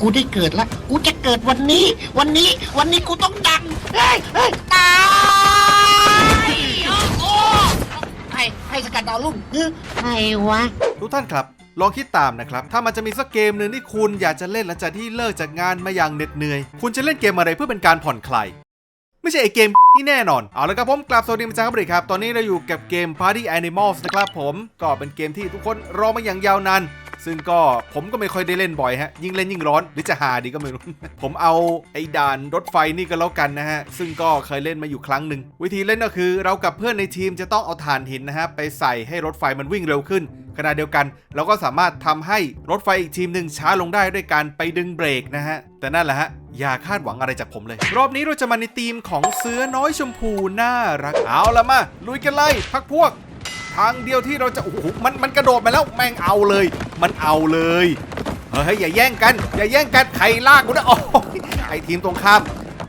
กูได้เกิดละ กูจะเกิดวันนี้ วันนี้ วันนี้กูต้องดัง เฮ้ยเฮ้ยตายโอ้โหให้ให้สกัดดาวรุ่งเฮ้ยใครวะ ทุกท่านครับ ลองคิดตามนะครับ ถ้ามันจะมีสักเกมหนึ่งที่คุณอยากจะเล่นหลังจากที่เลิกจากงานมาอย่างเหน็ดเหนื่อย คุณจะเล่นเกมอะไรเพื่อเป็นการผ่อนคลายไม่ใช่ไอเกมที่แน่นอน เอาละครับผมกลับสวัสดีมาจากครับครับ ตอนนี้เราอยู่กับเกม Party Animals นะครับผม ก็เป็นเกมที่ทุกคนรอมาอย่างยาวนาน ซึ่งก็ผมก็ไม่ค่อยได้เล่นบ่อยฮะ ยิ่งเล่นยิ่งร้อนหรือจะหาดีก็ไม่รู้ ผมเอาไอ้ด่านรถไฟนี่ก็แล้วกันนะฮะ ซึ่งก็เคยเล่นมาอยู่ครั้งหนึ่งวิธีเล่นก็คือเรากับเพื่อนในทีมจะต้องเอาถ่านหินนะฮะไปใส่ให้รถไฟมันวิ่งเร็วขึ้นขณะเดียวกันเราก็สามารถทำให้รถไฟอีกทีมหนึ่งช้าลงได้ด้วยการไปดึงเบรกนะฮะ แต่นั่นแหละฮะ อย่าคาดหวังอะไรจากผมเลย รอบนี้เราจะมาในทีมของเสือน้อยชมพูน่ารักเอาละมา ลุยกันเลยพักพวก ทางเดียวที่เราจะโอ้โหมันมันกระโดดมาแล้วแม่งเอาเลย มันเอาเลยเฮ้ยอย่าแย่งกัน อย่าแย่งกันใครลากกูนะโอ้ยไอทีมตรงข้าม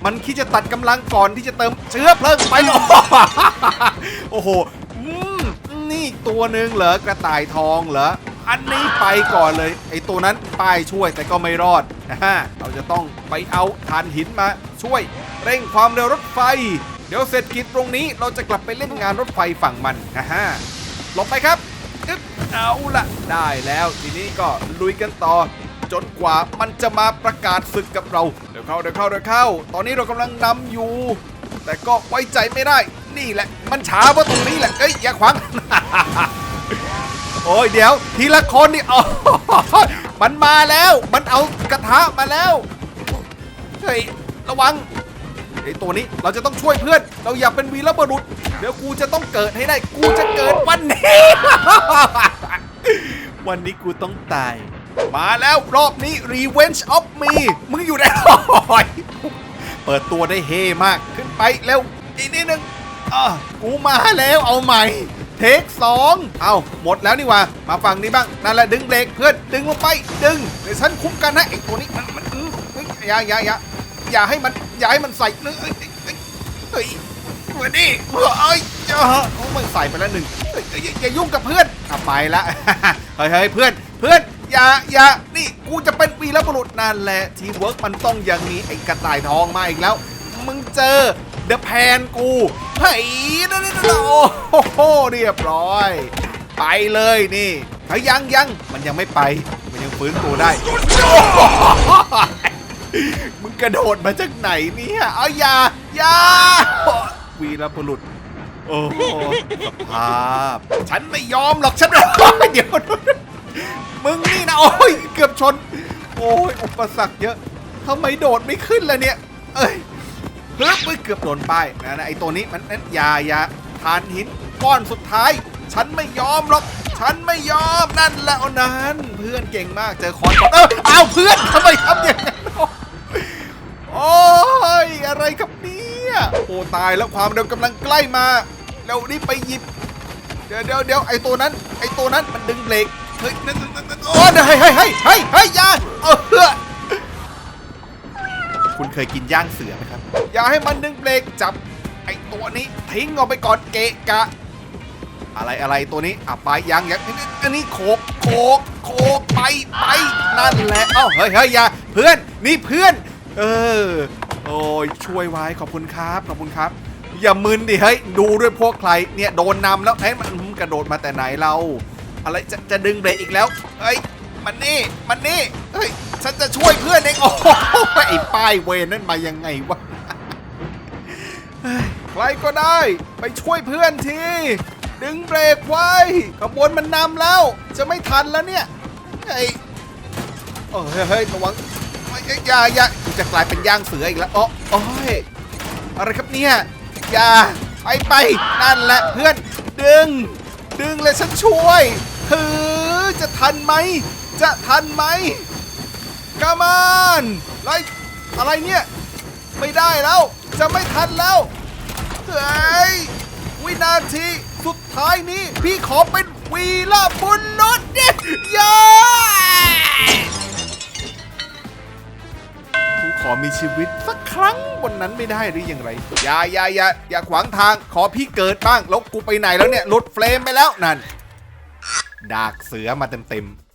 มันคิดจะตัดกำลังก่อนที่จะเติมเชื้อเพลิงไปโอ้โหอืมนี่ตัวหนึ่งเหรอกระต่ายทองเหรออันนี้ไปก่อนเลยไอตัวนั้นป้ายช่วยแต่ก็ไม่รอดนะฮะเราจะต้องไปเอาถ่านหินมาช่วย เร่งความเร็วรถไฟ เดี๋ยวเสร็จกิจตรงนี้เราจะกลับไปเล่นงานรถไฟฝั่งมันนะฮะ ลบไปครับอึ๊บเอาละได้แล้ว ทีนี้ก็ลุยกันต่อ จนกว่ามันจะมาประกาศศึกกับเรา เดี๋ยวเข้าเดี๋ยวเข้าเดี๋ยวเข้า ตอนนี้เรากำลังนำอยู่ แต่ก็ไว้ใจไม่ได้ นี่แหละ มันช้าเพราะตรงนี้แหละเอ้ยอย่าขวางโอ้ยเดี๋ยว ทีละคนนี่อ๋อมันมาแล้ว มันเอากระทะมาแล้วเฮ้ยระวัง ไอตัวนี้เราจะต้องช่วยเพื่อน เราอยากเป็นวีรบุรุษ เดี๋ยวกูจะต้องเกิดให้ได้ กูจะเกิดวันนี้ วันนี้กูต้องตาย มาแล้วรอบนี้ Revenge of Me มึงอยู่ไหนเปิดตัวได้เฮมากขึ้นไปเร็วอีกนิดนึงอะกูมาแล้วเอาใหม่ เทคสองเอาหมดแล้วนี่ว่า มาฝั่งนี้บ้าง นั่นแหละดึงเบรกเพื่อนดึงลงไปดึงเดี๋ยวฉันคุ้มกันให้ไอ้ตัวนี้มันมันอื้อยอย่าอย่าอย่า อย่าให้มันอย่าให้มันใส่เนื้อเอ้ยเอ้ยเอ้ยเฮ้ยเอ้ยเจ้าโอ้มันใส่ไปแล้วหนึ่งเอ้ยอย่ายุ่งกับเพื่อนเอาไปละเฮ้ยเฮ้ยเพื่อนเพื่อนอย่าอย่านี่กูจะเป็นวีรบุรุษนั่นแหละทีเวิร์กมันต้องอย่างนี้ไอ้กระต่ายทองมาอีกแล้ว มึงเจอเดอะแพนกูเฮ้ยนั่นนั่นนั่นโอ้โหเรียบร้อย ไปเลยนี่เฮ้ยยังยังมันยังไม่ไปมันยังฟื้นตัวได้ มึงกระโดดมาจากไหนเนี่ยเอาอย่าอย่าวีรบุรุษโอ้โหสภาพ ฉันไม่ยอมหรอกฉันเดี๋ยวมึงนี่นะโอ้ยเกือบชน โอ้ยอุปสรรคเยอะทำไมโดดไม่ขึ้นล่ะเนี่ย เอ้ยเฮ้ยเอ้ยเกือบโดนป้ายนะนะไอตัวนี้มันนั่นยายาทานหินก้อนสุดท้าย ฉันไม่ยอมหรอก ฉันไม่ยอมนั่นแหละเอานั้น เพื่อนเก่งมากเจอคอนเออเอาเพื่อนทำไมทำอย่างนั้น โอ้ย อะไรครับเนี่ยโอ้ ตายแล้วความเร็วกำลังใกล้มาแล้วนี่ไปหยิบ เดี๋ยวเดี๋ยวเดี๋ยวไอตัวนั้น ไอตัวนั้นมันดึงเบรกเฮ้ยนั่นนั่นนั่นโอ้ยเฮ้ยเฮ้ยเฮ้ยเฮ้ยเฮ้ยอยาเออคุณเคยกินย่างเสือไหมครับ อย่าให้มันดึงเบรกจับ ไอตัวนี้ทิ้งออกไปก่อนเกะกะ อะไรอะไรตัวนี้อะไปยังยังอันนี้อันนี้โขกโขกโขกไปไปนั่นแหละเอ้าเฮ้ยเฮ้ยอย่าเพื่อนนี่เพื่อน เออ โอ้ยช่วยไว้ขอบคุณครับขอบคุณครับ อย่ามึนดิเฮ้ยดูด้วยพวกใครเนี่ยโดนนำแล้วเฮ้ยมันกระโดดมาแต่ไหนเรา อะไรจะจะดึงเบรกอีกแล้วเฮ้ยมันนี่มันนี่เฮ้ยฉันจะช่วยเพื่อนเองโอ้โหไอ้ป้ายเวรนั่นมายังไงวะใครก็ได้ไปช่วยเพื่อนทีดึงเบรกไว้ขบวนมันนำแล้ว จะไม่ทันแล้วเนี่ยไอ้โอ้เฮ้ยระวัง อย่าอย่าอย่าจะกลายเป็นย่างเสืออีกแล้วอ๋อโอ้ยอะไรครับเนี่ยอย่าไปไปนั่นแหละเพื่อน ดึง ดึงเลยฉันช่วยถือจะทันไหม จะทันไหมกามานไรอะไรเนี่ย ไม่ได้แล้ว จะไม่ทันแล้วเฮ้ยวินาทีสุดท้ายนี้ พี่ขอเป็นวีละบุญรถเนี่ยยา ขอมีชีวิตสักครั้งบนนั้นไม่ได้หรือยังไรอย่าอย่าอย่าอย่าขวางทางขอพี่เกิดบ้างแล้วกูไปไหนแล้วเนี่ยหลุดเฟรมไปแล้วนั่นดากเสือมาเต็มๆ